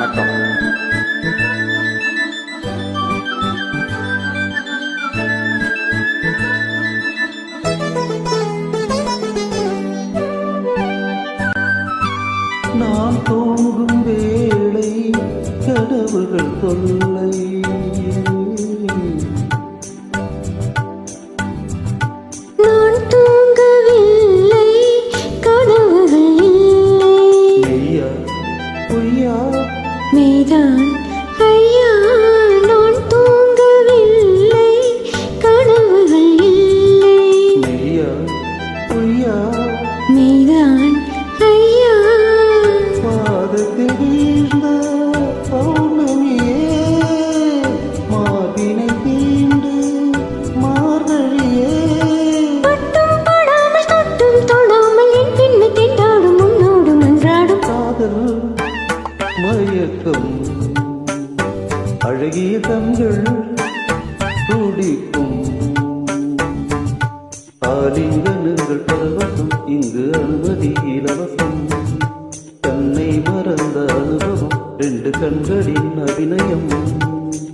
வணக்கம். நாம் தூங்கும் வேளை கனவுகள் தொல்லை. மெய்தான் ஐயா. பாதத்தில் வீழ்ந்த பௌர்ணமியே மாதினை தீண்டு மார்கழியே பட்டும் படாமல் தொட்டும் தொடாமல் என் பின்னை திண்டாடும் முன்னோடும் அன்றாடும் காதல் மயக்கம் அழகிய கண்கள் துடிக்கும் ஆலிங்கனங்கள் மறந்த அனுபவம் ரெண்டு கண்களின் அபிநயம்.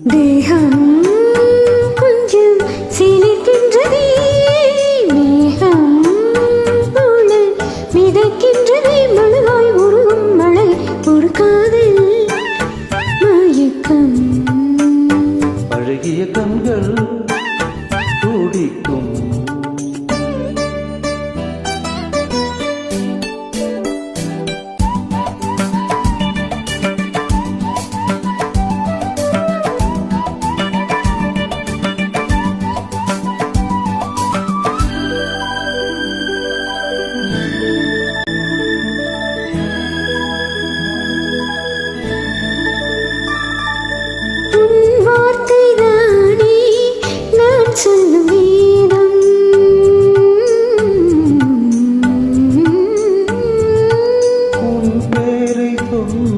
தேகம் கொஞ்சம் சிலிர்க்கின்றதே மேகம் போல மிதக்கின்றதே மழுவாய் உருகும் மழை ஒரு காதல் மயக்கம். அழகிய கண்கள் துடிக்கும்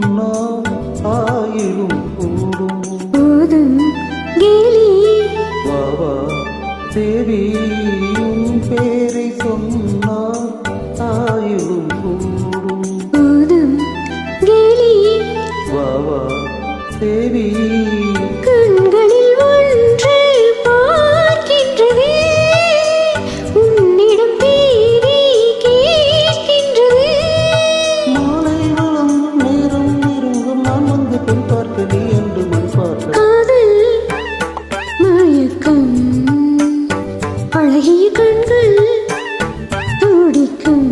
சொன்னால் ஆயிரும் கூடும். போதும் கேலி. தேவி உன் பேரை சொன்னால் துடிக்கும்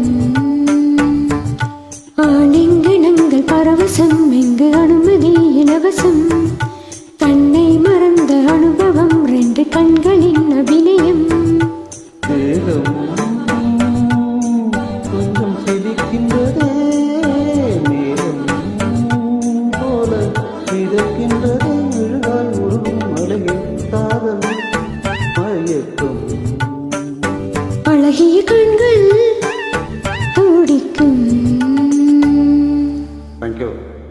ஆலிங்கனங்கள் பரவசம் எங்கு அனுமதி இலவசம். தன்னை மறந்த அனுபவம் ரெண்டு கண்களின் அபிநயம். கொஞ்சம் சிரிக்கின்றதே மேகம் போல மிதக்கின்றதே விழுதால் உருகும் மலையில் காதல் மயக்கம் அழகிய கண்கள் Go.